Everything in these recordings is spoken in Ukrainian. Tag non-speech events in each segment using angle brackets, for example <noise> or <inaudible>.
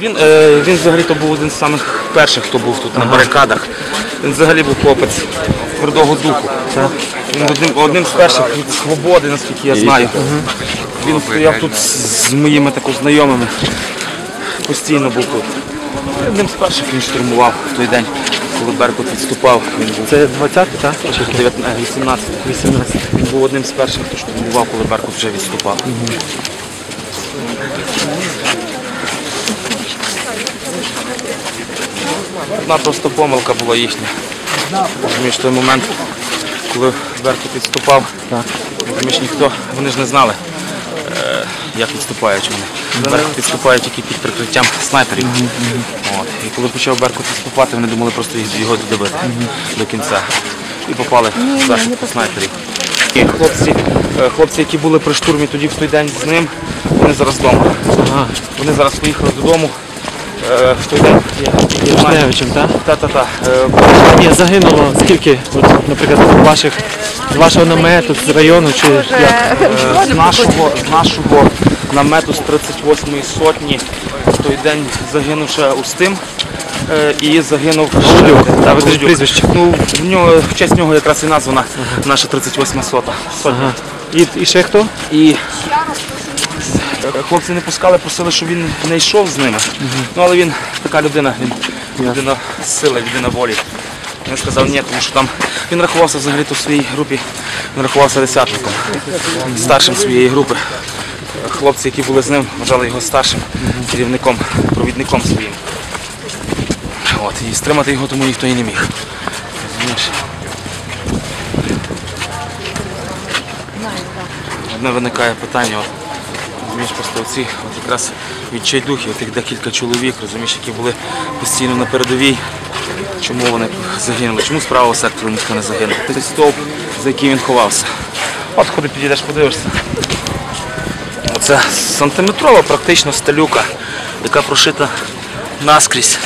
Він, е, він взагалі-то був один з самих перших, хто був тут на барикадах. Він взагалі був хлопець твердого духу. Він одним, одним з перших від свободи, наскільки я знаю. Він стояв тут з моїми тако знайомими. Постійно був тут. Одним з перших він штурмував в той день, коли Беркут відступав. Він був Це 20-й, так? 18. 18. Він був одним з перших, хто штурмував, коли Беркут вже відступав. Одна просто помилка була їхня. Розумієш, той момент, коли Беркут відступав, розумієш, ніхто, вони ж не знали, е, як відступають вони. Беркут відступає тільки під прикриттям снайперів. От. І коли почав Беркут відступати, вони думали просто його додавити до кінця. І попали в зашибку снайперів. І хлопці, е, хлопці, які були при штурмі тоді в той день з ним, вони зараз вдома. Вони зараз поїхали додому. Е, я знаю. Жневичем, так? Та-та-та. Е, Ні, загинуло скільки, от, наприклад, з ваших, з вашого намету, з району чи як? Е, З нашого, з нашого намету з 38-ї сотні в той день загинув ще Устим е, і загинув Шулюк. А ви кажете прізвище? Ну, в, нього, в честь нього якраз і названа наша 38 сота. сотня. Ага. І, і ще хто? І е, хлопці не пускали, просили, щоб він не йшов з ними. Ну, але він така людина, він людина сили, людина волі. Він сказав ні, тому що там він рахувався взагалі-то в своїй групі, він рахувався десятником, старшим своєї групи. Хлопці, які були з ним, вважали його старшим керівником, провідником своїм. От, і стримати його тому ніхто і не міг. Одне виникає питання, от, розумієш, просто оці от якраз відчайдухи, тих декілька чоловік, розумієш, які були постійно на передовій. Чому вони загинули? Чому з правого сектору ніхто не загинув? Той стовп, за який він ховався. От ходи підійдеш, подивишся. Оце сантиметрова практично сталюка, яка прошита наскрізь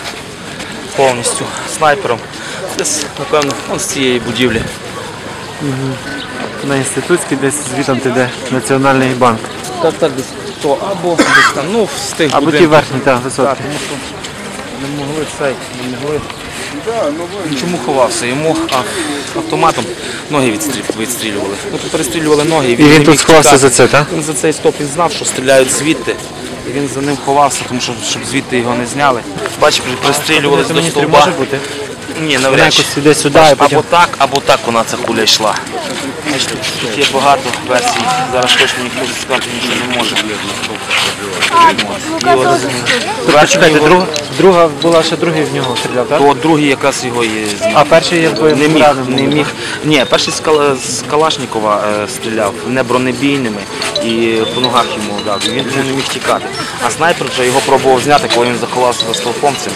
повністю снайпером. Десь, напевно, вон з цієї будівлі. На інститутській десь звітом ти Національний банк. Так, так, десь то або десь там, ну, з тих Або ті будинків. верхні, так, Так, висотки. тому що не могли цей, не могли. Він Чому ховався? Йому а, автоматом ноги відстрілювали. відстрілювали. Ну, перестрілювали ноги. І він не тут міг сховався за це, так? Він за цей стоп і знав, що стріляють звідти. І він за ним ховався, тому що щоб звідти його не зняли. Бачиш, перестрілювали до міністрів стовба. може бути? Ні, Вона навряд чи. якось іде сюди, і потім... Або так, або так вона ця куля йшла. Тут є багато версій. Зараз точно ніхто сказати нічого не може. От, Тобто, чекайте, друга, друга була ще другий в нього стріляв, так? то другий якраз його і. А перший є Не міг, не міг. Ні, перший з, Кала- з Калашникова е, стріляв, не бронебійними і по ногах йому дав. Він вже не міг тікати. А снайпер вже його пробував зняти, коли він заховався за стовпом цим.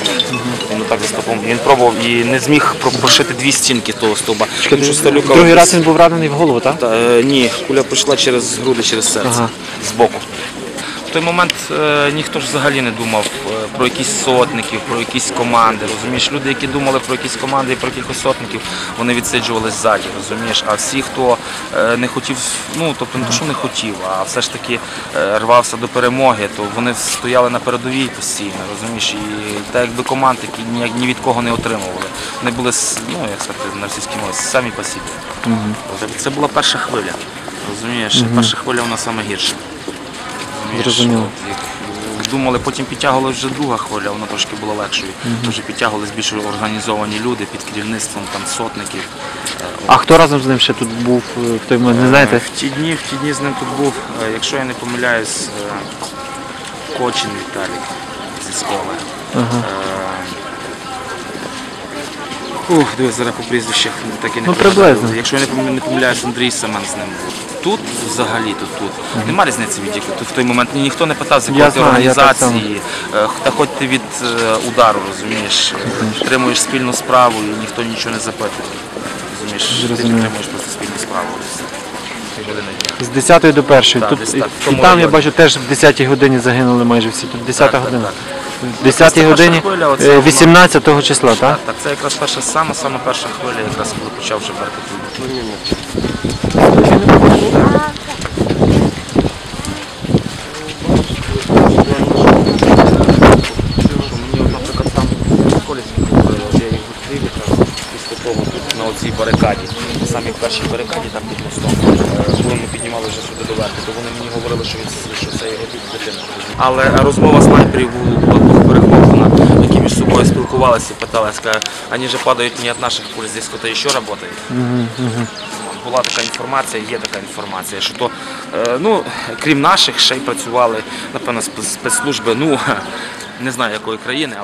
Він отак за стовпом. Він пробував і не зміг прошити дві стінки того стовба. Тому що Сталюка Другий раз він був ранений в голову, так? Та, е, ні, куля пройшла через груди, через серце, Ага. збоку. В той момент е, ніхто ж взагалі не думав е, про якісь сотників, про якісь команди. Розумієш, люди, які думали про якісь команди і про якихось сотників, вони відсиджувались ззаді, розумієш. А всі, хто е, не хотів, ну тобто не то, що не хотів, а все ж таки е, рвався до перемоги, то вони стояли на передовій постійно, розумієш, і так якби команд, які ні, ні від кого не отримували. Вони були ну як сказати на російській мові, самі по собі. Тобто Це була перша хвиля. Розумієш, перша хвиля вона саме гірша. Зрозуміло. Думали, потім підтягувалася вже друга хвиля, вона трошки була легшою. Вже підтягувались більш організовані люди під керівництвом там сотників. Е, А хто разом з ним ще тут був е, в той не знаєте? В ті дні, в ті дні з ним тут був, е, якщо я не помиляюсь, е, Кочин Віталік зі школи. Е, Ух, дивись, зараз по прізвищах так і не Ну, приблизно. Якщо я не пом- помиляюсь, Андрій Семен з ним був. Тут взагалі тут тут. Нема різниці від яких. Тут в той момент ніхто не питав, з якої ти організації. Е, Та хоч ти від е, удару, розумієш, е, тримуєш спільну справу і ніхто нічого не запитує. Розумієш, ти Зрозумів. підтримуєш просто спільну справу. З 10 до 1. Так, Тут, десь і, так, в і там я бачу теж в 10 годині загинули майже всі. Тут 10 Так, так, година. так. 10 годині хвиля, е, оце 18 числа, так? Так, це якраз перша сама сама перша хвиля, якраз коли почав вже беркут. Мені, наприклад, там в я їх зустрів тут на цій барикаді, на самій першій барикаді, там під сюди то вони мені говорили, що, він, що це його дитина. Але розмова снайперів була була перехоплена, які між собою спілкувалися і вони же падають не від наших пуль, здесь хтось ще працює. Була така інформація, є така інформація, що то, е, ну, крім наших, ще й працювали, напевно, спецслужби, ну, <laughs> не знаю якої країни.